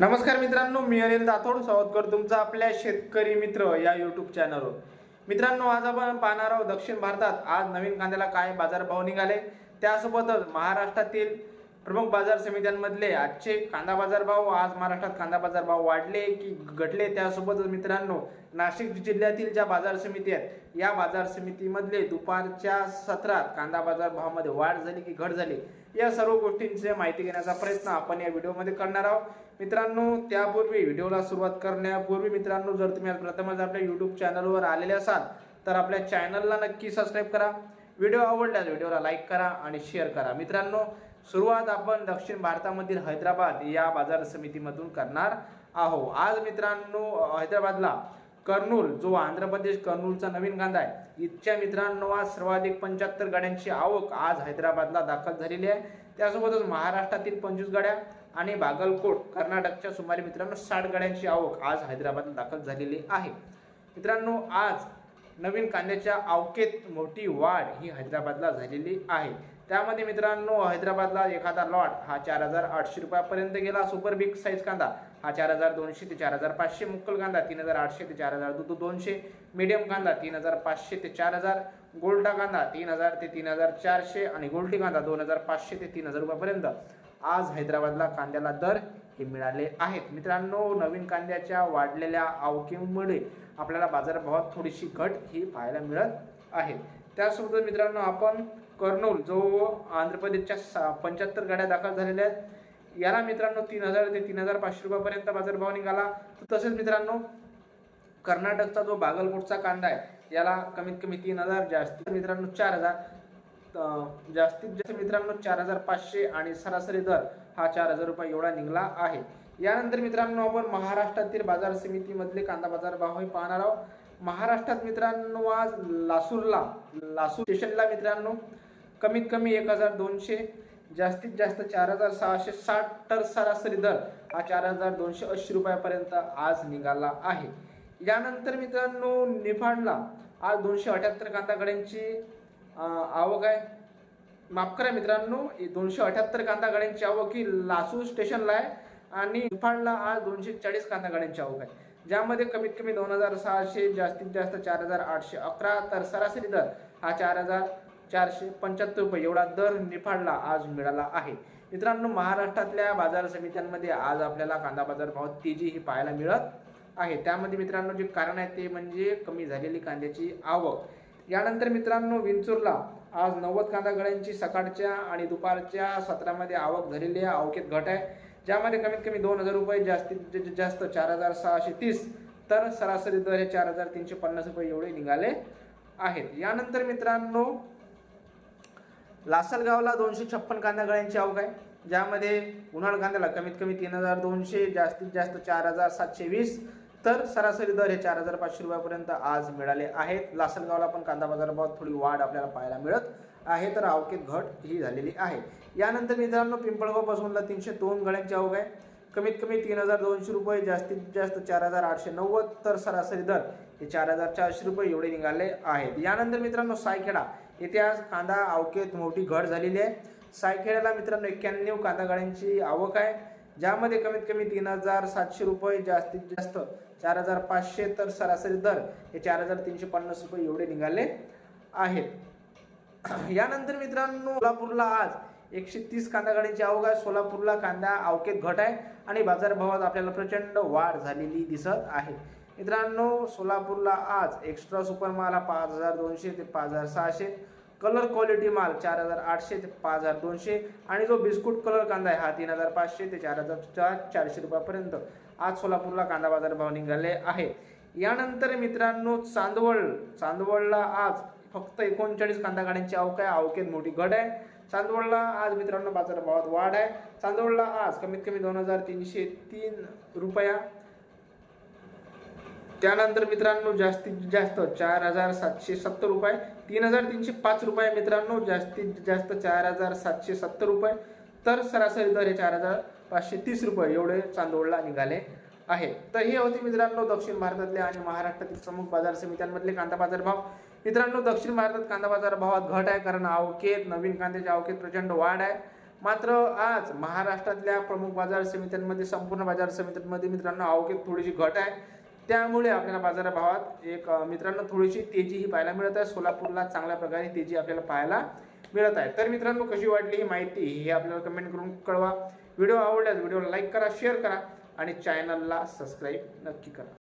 नमस्कार मित्रांनो मी अनिल दाथोड सावधकर तुमचा आपल्या शेतकरी मित्र या युट्यूब चॅनलवर मित्रांनो आज आपण पाहणार आहोत दक्षिण भारतात आज नवीन कांद्याला काय बाजारभाव निघाले? त्यासोबतच महाराष्ट्रातील प्रमुख बाजार समित्यांमधले आजचे कांदा बाजार भाव आज महाराष्ट्रात कांदा बाजार भाव वाढले की घटले त्यासोबतच मित्रांनो नाशिक जिल्ह्यातील ज्या बाजार समिती आहेत या बाजार समितीमधले दुपारच्या सत्रात कांदा बाजार भावामध्ये वाढ झाली की घट झाली? या सर्व गोष्टींची माहिती घेण्याचा प्रयत्न आपण या व्हिडिओमध्ये करणार आहोत. मित्रांनो त्यापूर्वी व्हिडिओला सुरुवात करण्यापूर्वी मित्रांनो जर तुम्ही आज प्रथमच आपल्या यूट्यूब चॅनलवर आलेले असाल तर आपल्या चॅनलला नक्की सबस्क्राईब करा. व्हिडिओ आवडल्यास व्हिडिओला लाईक करा आणि शेअर करा. मित्रांनो सुरुवात आपण दक्षिण भारतामधील हैदराबाद या बाजार समितीमधून करणार आहो आज मित्रांनो हैदराबादला कर्नूल जो आंध्र प्रदेश कर्नूलचा नवीन कांदा आहे इथच्या मित्रांनो आज सर्वाधिक पंच्याहत्तर गाड्यांची आवक आज हैदराबादला दाखल झालेली आहे. त्यासोबतच महाराष्ट्रातील पंचवीस गाड्या आणि बागलकोट कर्नाटकच्या सुमारे मित्रांनो साठ गाड्यांची आवक आज हैदराबादला दाखल झालेली आहे. मित्रांनो आज नवीन कांद्याच्या आवकेत मोठी वाढ ही हैदराबादला झालेली आहे. त्यामध्ये मित्रांनो हैदराबादला एखादा लॉट हा चार हजार आठशे रुपयापर्यंत गेला. सुपर बिग साईज कांदा हा चार हजार दोनशे ते चार हजार पाचशे. मुक्कल कांदा तीन हजार आठशे ते चार हजार दो दोनशे. मीडियम कांदा तीन हजार पाचशे ते चार हजार. गोल्डा कांदा तीन हजार ते तीन हजार चारशे. आणि गोल्डी कांदा दोन हजार पाचशे ते तीन हजार रुपयापर्यंत. आज हैदराबादला कांद्याला दर हे मिळाले आहेत. मित्रांनो नवीन कांद्याच्या वाढलेल्या आवकीमुळे आपल्याला बाजारभावात थोडीशी घट ही पाहायला मिळत आहे. त्यासोबत मित्रांनो आपण कर्नूल जो आंध्र प्रदेशच्या पंच्याहत्तर गाड्या दाखल झालेल्या आहेत याला मित्रांनो तीन हजार ते तीन हजार पाचशे रुपयापर्यंत बाजारभाव निघाला. तर तसेच मित्रांनो कर्नाटकचा जो बागलकोटचा कांदा आहे याला कमीत कमी तीन हजार जास्तीत मित्रांनो चार हजार. जास्तीत जास्त मित्रांनो चार हजार पाचशे आणि सरासरी दर हा चार हजार रुपये एवढा निघाला आहे. यानंतर मित्रांनो आपण महाराष्ट्रातील बाजार समितीमधले कांदा बाजार भाव हे पाहणार आहोत. महाराष्ट्रात मित्रांनो आज लासूरला लासूर स्टेशनला मित्रांनो कमीत कमी एक हजार दोनशे जास्तीत जास्त चार हजार सहाशे साठ तर सरासरी दर हा चार हजार दोनशे ऐंशी रुपयापर्यंत आज निघाला आहे. यानंतर मित्रांनो निफाडला आज दोनशे अठ्याहत्तर कांदा गड्यांची आवक आहे. माफ करा मित्रांनो दोनशे अठ्याहत्तर कांदा गाड्यांची आवक ही लासूर स्टेशनला आहे आणि निफाडला आज दोनशे चाळीस कांदा गाड्यांची आवक आहे. ज्यामध्ये कमीत कमी दोन हजार सहाशे जास्तीत जास्त चार हजार आठशे अकरा तर सरासरी दर हा चार हजार चारशे पंच्याहत्तर रुपये. एवढा दर निफाडला आज मिळाला आहे. मित्रांनो महाराष्ट्रातल्या बाजार समित्यांमध्ये आज आपल्याला कांदा बाजार भावात तेजी ही पाहायला मिळत आहे. त्यामध्ये मित्रांनो जे कारण आहे ते म्हणजे कमी झालेली कांद्याची आवक. यानंतर मित्रांनो विंचूरला आज नव्वद कांदागड्यांची सकाळच्या आणि दुपारच्या सत्रामध्ये आवक झालेली आहे. अवकेत घट आहे. ज्यामध्ये कमीत कमी दोन हजार रुपये जास्तीत जास्त चार हजार सहाशे तीस तर सरासरी दर हे चार हजार तीनशे पन्नास रुपये एवढे निघाले आहेत. यानंतर मित्रांनो लासलगावला दोनशे छप्पन कांदा गळ्यांची आवक आहे. ज्यामध्ये उन्हाळ कांद्याला कमीत कमी तीन हजार दोनशे जास्तीत जास्त चार हजार सातशे वीस तर सरासरी दर हे चार हजार पाचशे रुपयापर्यंत आज मिळाले आहेत. लासलगावला पण कांदा बाजारभावात थोडी वाढ आपल्याला पाहायला मिळत आहे तर आवकेत घट ही झालेली आहे. यानंतर मित्रांनो पिंपळगाव पासूनला तीनशे दोन गळ्यांची आवक आहे. कमीत कमी तीन हजार दोनशे रुपये जास्तीत जास्त चार हजार आठशे नव्वद तर सरासरी दर हे चार हजार चारशे रुपये एवढे निघाले आहेत. यानंतर मित्रांनो सायखेडा. येथे आज कांदा आवकेत मोठी घट झालेली आहे. सायखेड्याला मित्रांनो एक्क्याण्णव कांदा गाड्यांची आवक आहे. ज्यामध्ये कमीत कमी तीन हजार सातशे रुपये जास्तीत जास्त चार हजार पाचशे तर सरासरी दर हे चार हजार तीनशे पन्नास रुपये एवढे निघाले आहेत. यानंतर मित्रांनो सोलापूरला आज एकशे तीस कांदा गाडीची आवक आहे. सोलापूरला कांदा आवकेत घट आहे आणि बाजारभावात आपल्याला प्रचंड वाढ झालेली दिसत आहे. मित्रांनो सोलापूरला आज एक्स्ट्रा सुपर माल हा पाच हजार दोनशे ते पाच हजार सहाशे कलर क्वालिटी माल चार हजार आठशे ते पाच हजार दोनशे आणि जो बिस्कुट कलर कांदा आहे हा तीन हजार पाचशे ते चार हजार चार चारशे रुपयापर्यंत आज सोलापूरला कांदा बाजार भाव निघाले आहे. यानंतर मित्रांनो चांदवड. चांदवडला आज फक्त एकोणचाळीस कांदा गाड्यांची आवक आहे. आवकेत मोठी घट आहे. चांदवडला आज मित्रांनो बाजारभावात वाढ आहे. चांदवडला आज कमीत कमी दोन हजार तीनशे तीन रुपया त्यानंतर मित्रांनो जास्तीत जास्त चार हजार सातशे सत्तर रुपये. तीन हजार तीनशे पाच रुपये मित्रांनो जास्तीत जास्त चार हजार सातशे सत्तर रुपये. तर सरासरी दर हे चार हजार पाचशे तीस रुपये एवढे चांदोडला निघाले आहे. तर हे होते मित्रांनो दक्षिण भारतातले आणि महाराष्ट्रातील प्रमुख बाजार समित्यांमधले कांदा बाजार भाव. मित्रांनो दक्षिण भारतात कांदा बाजार भावात घट आहे कारण आवकेत नवीन कांद्याच्या आवकेत प्रचंड वाढ आहे. मात्र आज महाराष्ट्रातल्या प्रमुख बाजार समित्यांमध्ये संपूर्ण बाजार समित्यांमध्ये मित्रांनो आवकेत थोडीशी घट आहे. त्यामुळे आपल्याला बाजारभावात एक मित्रांनो थोडीशी तेजी ही पाहायला मिळत आहे. सोलापूरला चांगल्या प्रकारे तेजी आपल्याला पाहायला मिळत आहे. तर मित्रांनो कशी वाटली ही माहिती ही आपल्याला कमेंट करून कळवा. व्हिडिओ आवडल्यास व्हिडिओला लाईक करा शेअर करा आणि चॅनलला सबस्क्राईब नक्की करा.